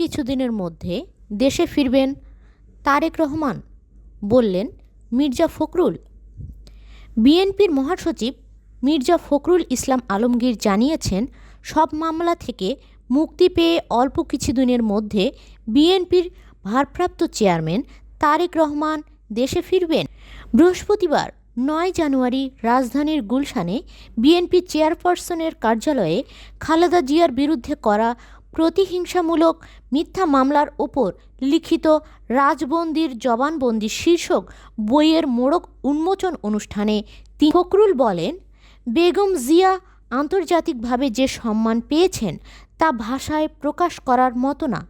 কিছুদিনের মধ্যে দেশে ফিরবেন তারেক রহমান, বললেন মির্জা ফখরুল। বিএনপির মহাসচিব মির্জা ফখরুল ইসলাম আলমগীর জানিয়েছেন, সব মামলা থেকে মুক্তি পেয়ে অল্প কিছুদিনের মধ্যে বিএনপির ভারপ্রাপ্ত চেয়ারম্যান তারেক রহমান দেশে ফিরবেন। বৃহস্পতিবার নয় জানুয়ারি রাজধানীর গুলশানে বিএনপি চেয়ারপারসনের কার্যালয়ে খালেদা জিয়ার বিরুদ্ধে করা প্রতিহিংসামূলক মিথ্যা মামলার ওপর লিখিত রাজবন্দির জবানবন্দি শীর্ষক বইয়ের মোড়ক উন্মোচন অনুষ্ঠানে তিনি ফখরুল বলেন, বেগম জিয়া আন্তর্জাতিকভাবে যে সম্মান পেয়েছেন তা ভাষায় প্রকাশ করার মতো না।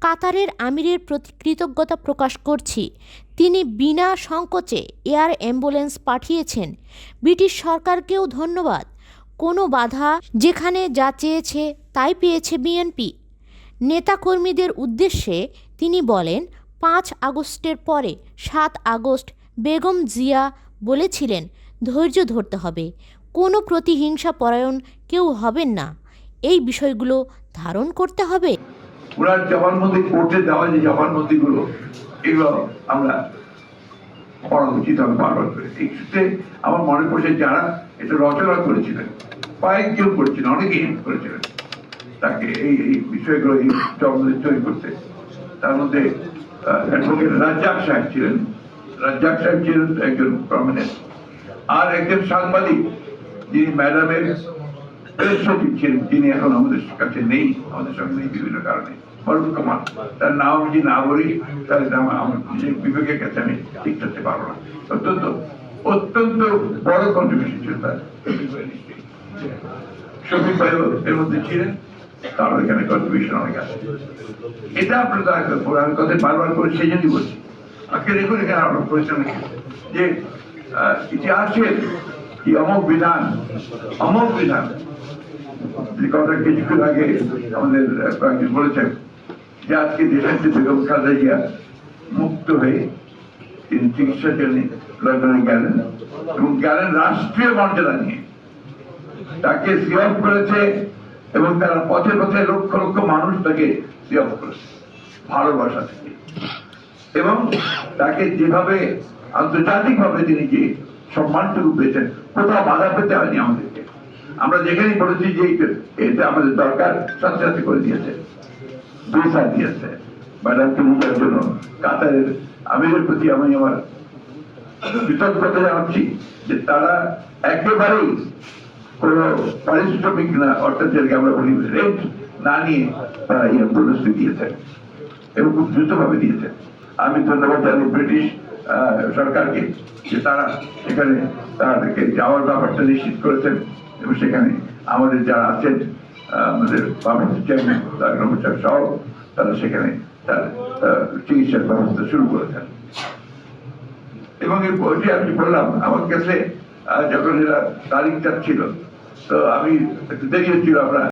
কাতারের আমিরের প্রতি কৃতজ্ঞতা প্রকাশ করছি। তিনি বিনা সংকোচে এয়ার অ্যাম্বুলেন্স পাঠিয়েছেন। ব্রিটিশ সরকারকেও ধন্যবাদ। কোনো বাধা যেখানে যা চেয়েছে তাই পেয়েছে বিএনপি নেতাকর্মীদের উদ্দেশ্যে তিনি বলেন, পাঁচ আগস্টের পরে সাত আগস্ট বেগম জিয়া বলেছিলেন, ধৈর্য ধরতে হবে, কোনো প্রতিহিংসা পরায়ণ কেউ হবেন না, এই বিষয়গুলো ধারণ করতে হবে। ওনার জবানবন্দি কোর্টে দেওয়া যে জবানবন্দিগুলো, এগুলো আমরা পড়া উচিত, আমি বারবার করে। এই ক্ষেত্রে আমার মনে পড়ছে যারা এটা রচনা করেছিলেন, কয়েকজন করেছিলেন, অনেকে হেল্প করেছিলেন। তাকে এই এই বিষয়গুলো, এই তৈরি করতে। তার মধ্যে রাজ্জাক সাহেব ছিলেন। রাজ্জাক সাহেব ছিলেন একজন প্রমিনেন্ট আর একজন সাংবাদিক, যিনি ম্যাডামের সচিব ছিলেন তিনি এখন আমাদের কাছে নেই, আমাদের সঙ্গে নেই বিভিন্ন কারণে। ফরুক তার নাম যদি না বলি, তাহলে নাম আমার বিবেকের কাছে আমি ঠিক থাকতে পারব না। অত্যন্ত অত্যন্ত বড় কন্ট্রিবিউশন ছিল তার। শফিক ভাইও এর মধ্যে ছিলেন। এখানে কন্ট্রিবিউশন অনেক আছে। এটা আপনার দয়া করে আমি কথা বারবার করে সেই জন্যই বলছি। আজকে দেখুন এখানে পরিশ্রম যে ইতিহাসের অমোক বিধান? অমোক বিধান। কথা আগে আমাদের কয়েকজন বলেছেন যে, আজকে দেশের যে বেগম মুক্ত হয়ে তিনি চিকিৎসার জন্য লন্ডনে গেলেন এবং গেলেন রাষ্ট্রীয় মর্যাদা নিয়ে। তাকে সিঅফ করেছে এবং তারা পথে পথে লক্ষ লক্ষ মানুষ তাকে সিঅফ করেছে, ভালোবাসা থেকে। এবং তাকে যেভাবে আন্তর্জাতিক ভাবে তিনি যে সম্মানটুকু পেয়েছেন, কোথাও বাধা পেতে হয়নি আমাদেরকে। আমরা যেখানেই বলেছি যে এটা আমাদের দরকার সাথে সাথে করে দিয়েছে, ভিসা দিয়েছে। ম্যাডামকে বুঝার জন্য। কাতারের আমিরের প্রতি আমি আমার কৃতজ্ঞতা জানাচ্ছি যে তারা একেবারেই পারিশ্রমিক না, অর্থাৎ যেটাকে আমরা বলি রেন্ট না নিয়ে তারা এই অ্যাম্বুলেন্সটি দিয়েছেন এবং খুব দ্রুতভাবে দিয়েছেন। আমি ধন্যবাদ জানাই ব্রিটিশ সরকারকে যে তারা এখানে তাদেরকে যাওয়ার ব্যাপারটা নিশ্চিত করেছেন এবং সেখানে আমাদের যারা আছেন আমাদের চেয়ারম্যান তার সহ তারা সেখানে তার চিকিৎসার ব্যবস্থা শুরু করেছেন। এবং এই বইটি আমি বললাম আমার কাছে যখন এরা তারিখ ছিল তো আমি দেরি আমরা